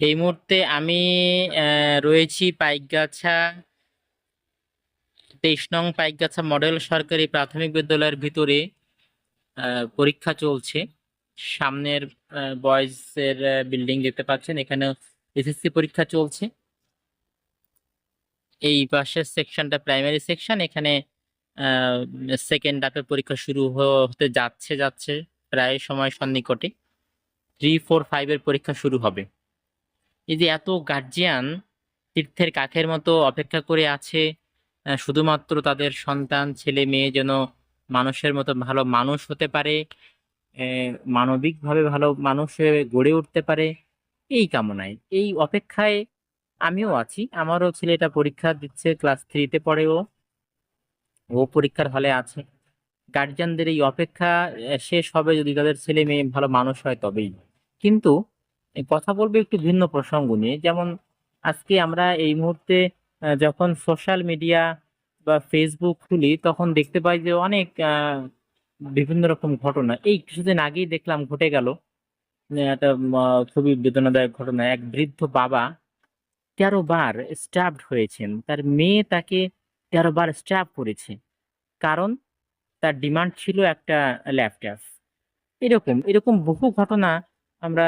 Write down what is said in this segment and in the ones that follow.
এই মুহূর্তে আমি রয়েছি পাইকগাছা, তেইশ নং পাইকগাছা মডেল সরকারি প্রাথমিক বিদ্যালয়ের ভিতরে পরীক্ষা চলছে। সামনের বয়েজ এর বিল্ডিং দেখতে পাচ্ছেন এখানে এসএসসি পরীক্ষা চলছে। এই পাশের সেকশনটা প্রাইমারি সেকশন, এখানে সেকেন্ড হাফের পরীক্ষা শুরু হতে যাচ্ছে যাচ্ছে, প্রায় সময় সন্নিকটে। থ্রি, ফোর, ফাইভের পরীক্ষা শুরু হবে। এই যে এত গার্জিয়ান তীর্থের কাকের মতো অপেক্ষা করে আছে শুধুমাত্র তাদের সন্তান, ছেলে, মেয়ে যেন মানুষের মতো ভালো মানুষ হতে পারে মানবিকভাবে ভালো মানুষ হয়ে গড়ে উঠতে পারে, এই কামনায়। এই অপেক্ষায় আমিও আছি। আমারও ছেলেটা পরীক্ষা দিচ্ছে ক্লাস থ্রিতে পড়ে ও। ও পরীক্ষার হলে আছে। গার্জিয়ানদের এই অপেক্ষা শেষ হবে যদি তাদের ছেলে মেয়ে ভালো মানুষ হয় তবেই। কিন্তু কথা বলব একটু ভিন্ন প্রসঙ্গ নিয়ে। যেমন আজকে আমরা এই মুহূর্তে যখন সোশ্যাল মিডিয়া বা ফেসবুক খুলি, তখন দেখতে পাই যে অনেক বিভিন্ন রকম ঘটনা। এই কিছুদিন আগেই দেখলাম ঘটে গেল একটা খুবই বেদনাদায়ক ঘটনা। এক বৃদ্ধ বাবা তেরো বার স্ট্যাবড হয়েছেন। তার মেয়ে তাকে তেরো বার স্ট্যাব করেছে। কারণ তার ডিমান্ড ছিল একটা ল্যাপটপ এরকম এরকম বহু ঘটনা আমরা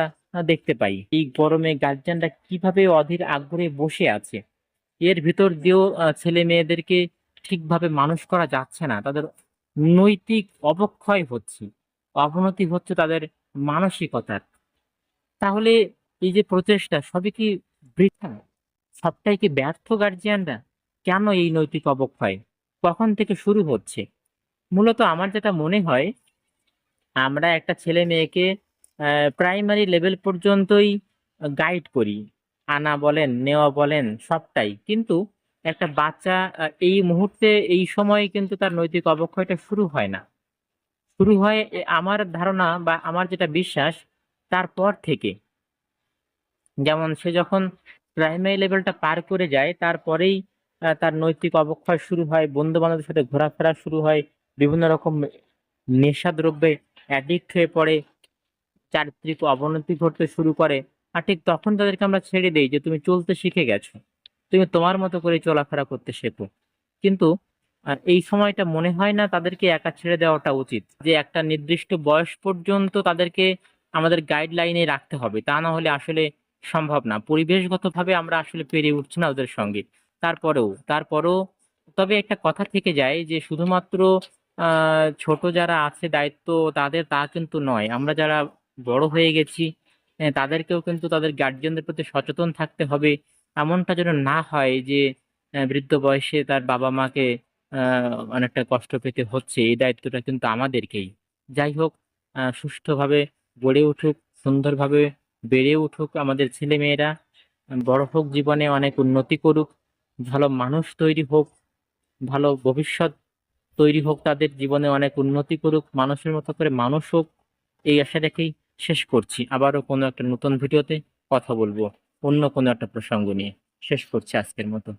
দেখতে পাই। এই গরমে গার্জিয়ানরা কীভাবে অধীর আগ্রহে বসে আছে? এর ভিতর দিয়েও ছেলে মেয়েদেরকে ঠিকভাবে মানুষ করা যাচ্ছে না। তাদের নৈতিক অবক্ষয় হচ্ছে, অবনতি হচ্ছে তাদের মানসিকতার। তাহলে এই যে প্রচেষ্টা, সবই কি বৃথা? সবটাই কি ব্যর্থ গার্জিয়ানরা কেন এই নৈতিক অবক্ষয়? কখন থেকে শুরু হচ্ছে? মূলত আমার যেটা মনে হয়, আমরা একটা ছেলে মেয়েকে প্রাইমারি লেভেল পর্যন্তই গাইড করি। আনা বলেন, নেওয়া বলেন, সবটাই। কিন্তু একটা বাচ্চা এই মুহূর্তে, এই সময়ে কিন্তু তার নৈতিক অবক্ষয়টা শুরু হয় না। শুরু হয় আমার ধারণা বা আমার যেটা বিশ্বাস, তারপর থেকে। যেমন সে যখন প্রাইমারি লেভেলটা পার করে যায়, তারপরেই তার নৈতিক অবক্ষয় শুরু হয় বন্ধু বান্ধবের সাথে ঘোরাফেরা শুরু হয়, বিভিন্ন রকম নেশাদ্রব্যে অ্যাডিক্ট হয়ে পড়ে চারিত্রিক অবনতি ঘটতে শুরু করে, আর ঠিক তখন তাদেরকে আমরা ছেড়ে দেই যে তুমি চলতে শিখে গেছো। তুমি তোমার মতো করে চলাফেরা করতে শেখো। কিন্তু এই সময়টা মনে হয় না তাদেরকে একা ছেড়ে দেওয়াটা উচিত। যে একটা নির্দিষ্ট বয়স পর্যন্ত তাদেরকে আমাদের গাইডলাইনে রাখতে হবে। তা না হলে আসলে সম্ভব না। পরিবেশগতভাবে আমরা আসলে পেরে উঠছি না ওদের সঙ্গে। তারপরেও তারপরেও তবে একটা কথা থেকে যায় যে শুধুমাত্র ছোট যারা আছে দায়িত্ব তাদের তা কিন্তু নয়। আমরা যারা বড় হয়ে গেছি। তাদেরকেও কিন্তু তাদের গার্জিয়ানদের প্রতি সচেতন থাকতে হবে। এমনটা যেন না হয় যে বৃদ্ধ বয়সে তার বাবা মাকে অনেকটা কষ্ট পেতে হচ্ছে, এই দায়িত্বটা কিন্তু আমাদেরকেই। যাই হোক সুষ্ঠুভাবে গড়ে উঠুক, সুন্দরভাবে বেড়ে উঠুক আমাদের ছেলে মেয়েরা বড় হোক জীবনে অনেক উন্নতি করুক, ভালো মানুষ তৈরি হোক, ভালো ভবিষ্যৎ তৈরি হোক, তাদের জীবনে অনেক উন্নতি করুক, মানুষের মতো করে মানুষ হোক, এই আশা রেখেই শেষ করছি। আবারও কোনো একটা নতুন ভিডিওতে কথা বলব, অন্য কোনো একটা প্রসঙ্গ নিয়ে। শেষ করছি আজকের মতো।